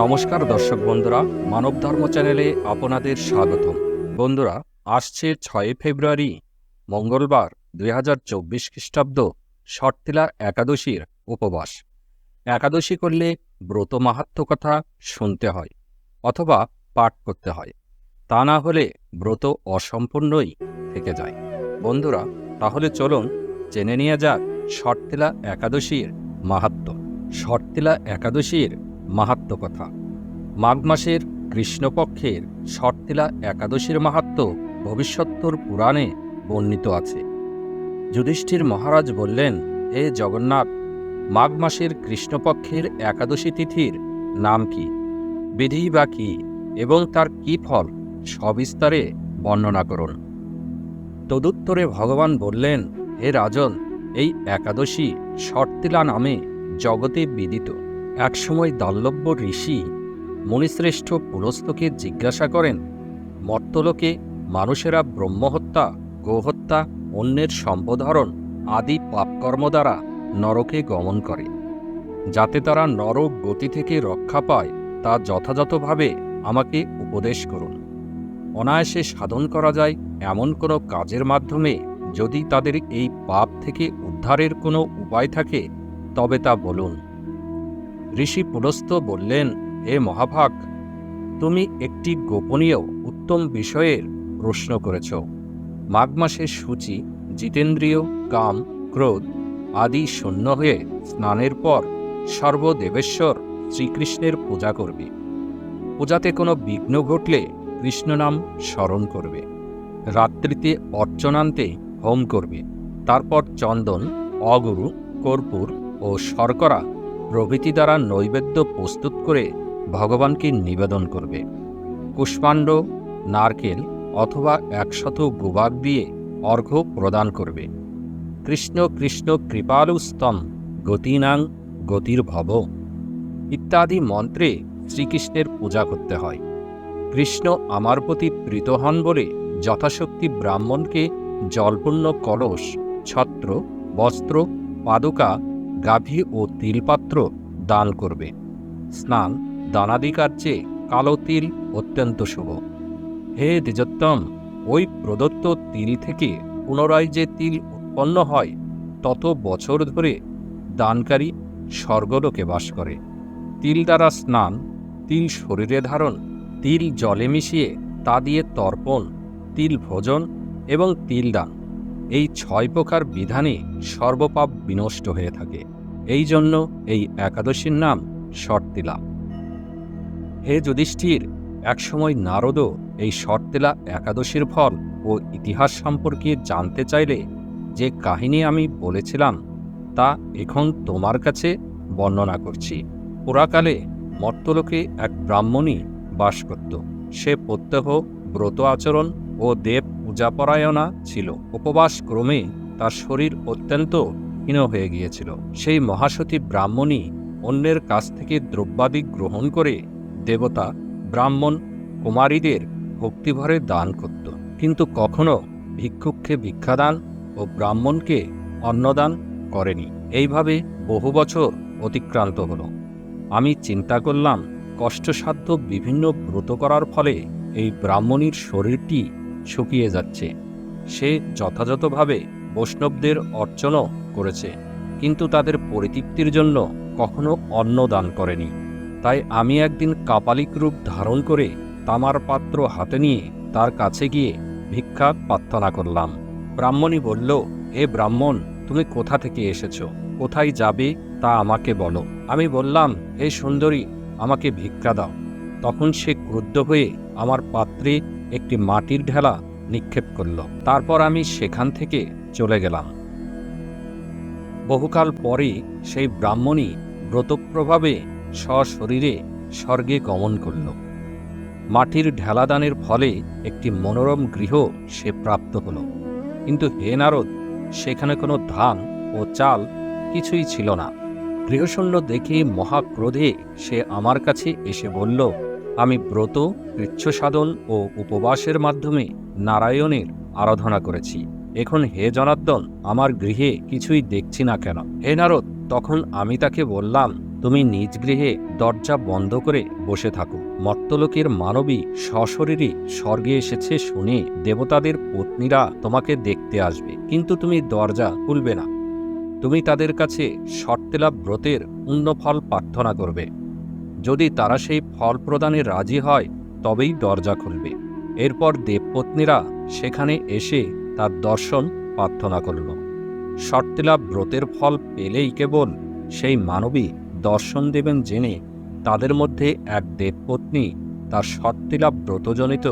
নমস্কার দর্শক বন্ধুরা, মানব ধর্ম চ্যানেলে আপনাদের স্বাগত বন্ধুরা, আসছে ছয় ফেব্রুয়ারি, মঙ্গলবার দুই হাজার চব্বিশ খ্রিস্টাব্দ শর্তিলা একাদশীর উপবাস। একাদশী করলে ব্রত মাহাত্ম কথা শুনতে হয়, অথবা পাঠ করতে হয়। তা না হলে ব্রত অসম্পূর্ণই থেকে যায়। বন্ধুরা, তাহলে চলুন জেনে নিয়ে যাক শর্তিলা একাদশীর মাহাত্ম্য। শর্তিলা একাদশীর মাহাত্ম কথা। মাঘ মাসের কৃষ্ণপক্ষের শর্তিলা একাদশীর মাহাত্ম ভবিষ্যত্তর পুরাণে বর্ণিত আছে। যুধিষ্ঠির মহারাজ বললেন, হে জগন্নাথ, মাঘ মাসের কৃষ্ণপক্ষের একাদশী তিথির নাম কি? বিধি বা কি? এবং তার কি ফল? সবিস্তারে বর্ণনা করুন। তদুত্তরে ভগবান বললেন, হে রাজন, এই একাদশী শর্তিলা নামে জগতে বিদিত। একসময় দাল্লব্য ঋষি মুনিশ্রেষ্ঠ পুরস্তকে জিজ্ঞাসা করেন, মর্তলোকে মানুষেরা ব্রহ্মহত্যা, গোহত্যা, অন্যের সম্পদহরণ আদি পাপকর্ম দ্বারা নরকে গমন করে, যাতে তারা নরক গতি থেকে রক্ষা পায় তা যথাযথভাবে আমাকে উপদেশ করুন। অনায়াসে সাধন করা যায় এমন কোনো কাজের মাধ্যমে যদি তাদের এই পাপ থেকে উদ্ধারের কোনো উপায় থাকে, তবে তা বলুন। ঋষি পুলস্ত বললেন হে মহাভাগ, তুমি একটি গোপনীয় উত্তম বিষয়ের প্রশ্ন করেছ। মাঘ মাসের সূচি, জিতেন্দ্রীয়, কাম, ক্রোধ আদি শূন্য হয়ে স্নানের পর সর্বদেবেশ্বর শ্রীকৃষ্ণের পূজা করবে। পূজাতে কোনো বিঘ্ন ঘটলে কৃষ্ণনাম স্মরণ করবে। রাত্রিতে অর্চনান্তে হোম করবে। তারপর চন্দন, অগুরু, কর্পূর ও শর্করা প্রভৃতি দ্বারা নৈবেদ্য প্রস্তুত করে ভগবানকে নিবেদন করবে। কুষ্মাণ্ড নারকেল অথবা একশত গুবাক দিয়ে অর্ঘ্য প্রদান করবে। কৃষ্ণ কৃষ্ণ কৃপালুস্তম গতিনাং গতির ভব ইত্যাদি মন্ত্রে শ্রীকৃষ্ণের পূজা করতে হয়। কৃষ্ণ আমার প্রতি প্রীত হন বলে যথাশক্তি ব্রাহ্মণকে জলপূর্ণ কলস, ছত্র, বস্ত্র, পাদুকা গাভী ও তিলপাত্র দান করবে। স্নান দানাদিকার চেয়ে কালো তিল অত্যন্ত শুভ। হে দ্বিজোত্তম, ওই প্রদত্ত তিল থেকে পুনরায় যে তিল উৎপন্ন হয়, তত বছর ধরে দানকারী স্বর্গলোকে বাস করে। তিল দ্বারা স্নান, তিল শরীরে ধারণ, তিল জলে মিশিয়ে তা দিয়ে তর্পণ, তিল ভোজন এবং তিল দান। এই ছয় প্রকার বিধানে সর্বপাপ বিনষ্ট হয়ে থাকে। এই জন্য এই একাদশীর নাম শর্তিলা। হে যুধিষ্ঠির, একসময় নারদও এই শর্তিলা একাদশীর ফল ও ইতিহাস সম্পর্কে জানতে চাইলে যে কাহিনী আমি বলেছিলাম তা এখন তোমার কাছে বর্ণনা করছি। পুরাকালে মর্তলোকে এক ব্রাহ্মণী বাস করত। সে প্রত্যহ ব্রত আচরণ ও দেব পূজাপরায়ণা ছিল। উপবাস ক্রমে তার শরীর অত্যন্ত হীন হয়ে গিয়েছিল। সেই মহাসতী ব্রাহ্মণী অন্যের কাছ থেকে দ্রব্যাদি গ্রহণ করে দেবতা, ব্রাহ্মণ, কুমারীদের ভক্তিভরে দান করত। কিন্তু কখনো ভিক্ষুককে ভিক্ষাদান ও ব্রাহ্মণকে অন্নদান করেনি। এইভাবে বহু বছর অতিক্রান্ত হল। আমি চিন্তা করলাম, কষ্টসাধ্য বিভিন্ন ব্রত করার ফলে এই ব্রাহ্মণীর শরীরটি শুকিয়ে যাচ্ছে। সে যথাযথভাবে বৈষ্ণবদের অর্চনও করেছে, কিন্তু তাদের পরিতৃপ্তির জন্য কখনো অন্ন দান করেনি। তাই আমি একদিন কাপালিক রূপ ধারণ করে তামার পাত্র হাতে নিয়ে তার কাছে গিয়ে ভিক্ষা প্রার্থনা করলাম। ব্রাহ্মণী বলল হে ব্রাহ্মণ, তুমি কোথা থেকে এসেছ? কোথায় যাবে তা আমাকে বলো। আমি বললাম, হে সুন্দরী, আমাকে ভিক্ষা দাও। তখন সে ক্রুদ্ধ হয়ে আমার পাত্রে একটি মাটির ঢেলা নিক্ষেপ করল। তারপর আমি সেখান থেকে চলে গেলাম। বহুকাল পরে সেই ব্রাহ্মণী ব্রতপ্রভাবে সশরীরে স্বর্গে গমন করল। মাটির ঢেলাদানের ফলে একটি মনোরম গৃহ সে প্রাপ্ত হল। কিন্তু হে নারদ, সেখানে কোনো ধান ও চাল কিছুই ছিল না। গৃহশূন্য দেখে মহাক্রোধে সে আমার কাছে এসে বলল আমি ব্রত সাধন ও উপবাসের মাধ্যমে নারায়ণের আরাধনা করেছি। এখন হে জনার্দন, আমার গৃহে কিছুই দেখছি না কেন? হে নারদ, তখন আমি তাকে বললাম, তুমি নিজ গৃহে দরজা বন্ধ করে বসে থাকো। মর্তলোকের মানবী সশরীরই স্বর্গে এসেছে শুনে দেবতাদের পত্নীরা তোমাকে দেখতে আসবে। কিন্তু তুমি দরজা খুলবে না। তুমি তাদের কাছে শর্তেলা ব্রতের পুণ্যফল প্রার্থনা করবে। যদি তারা সেই ফল প্রদানে রাজি হয়, তবেই দরজা খুলবে। এরপর দেবপত্নীরা সেখানে এসে তার দর্শন প্রার্থনা করল। শর্তেলা ব্রতের ফল পেলেই কেবল সেই মানবী দর্শন দেবেন জেনে তাদের মধ্যে এক দেবপত্নী তার শর্তিলা ব্রতজনিত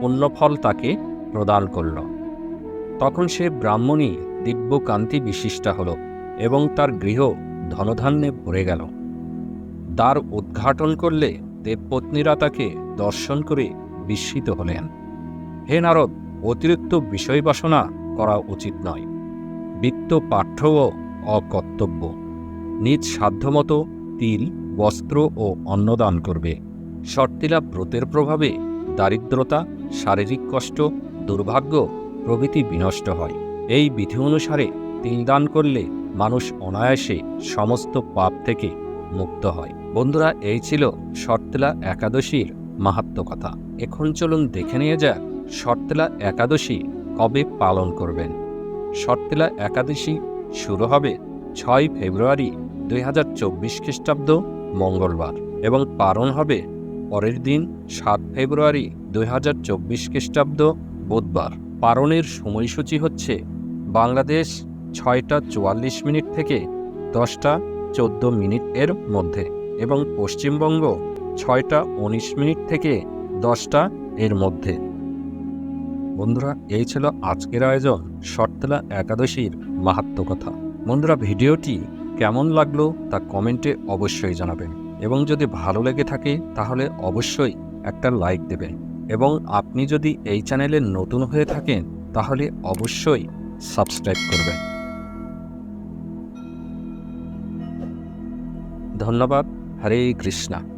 পুণ্যফল তাকে প্রদান করল। তখন সে ব্রাহ্মণী দিব্যকান্তি বিশিষ্টা হল এবং তার গৃহ ধনধান্যে ভরে গেল। দ্বার উদ্ঘাটন করলে দেবপত্নীরা তাকে দর্শন করে বিস্মিত হলেন। হে নারদ, অতিরিক্ত বিষয় বাসনা করা উচিত নয়। বিত্ত পাঠ্যও অকর্তব্য। নিজ সাধ্যমতো তিল, বস্ত্র ও অন্নদান করবে। শর্তিলা ব্রতের প্রভাবে দারিদ্রতা, শারীরিক কষ্ট, দুর্ভাগ্য প্রভৃতি বিনষ্ট হয়। এই বিধি অনুসারে তিল দান করলে মানুষ অনায়াসে সমস্ত পাপ থেকে মুক্ত হয়। বন্ধুরা, এই ছিল শর্তলা একাদশীর মাহাত্ম কথা। এখন চলুন দেখে নিয়ে যাক শর্তলা একাদশী কবে পালন করবেন। শর্তলা একাদশী শুরু হবে ছয় ফেব্রুয়ারি দুই হাজার চব্বিশ খ্রিস্টাব্দ মঙ্গলবার এবং পালন হবে পরের দিন সাত ফেব্রুয়ারি দুই হাজার চব্বিশ খ্রিস্টাব্দ বুধবার। পালনের সময়সূচি হচ্ছে বাংলাদেশ ছয়টা চুয়াল্লিশ মিনিট থেকে দশটা চোদ্দ মিনিট এর মধ্যে এবং পশ্চিমবঙ্গ ছয়টা উনিশ মিনিট থেকে দশটা এর মধ্যে। বন্ধুরা, এই ছিল আজকের আয়োজন শর্তলা একাদশীর মাহাত্ম কথা। বন্ধুরা, ভিডিওটি কেমন লাগল তা কমেন্টে অবশ্যই জানাবেন এবং যদি ভালো লেগে থাকে তাহলে অবশ্যই একটা লাইক দেবেন এবং আপনি যদি এই চ্যানেলে নতুন হয়ে থাকেন তাহলে অবশ্যই সাবস্ক্রাইব করবেন। ধন্যবাদ। হরে কৃষ্ণা।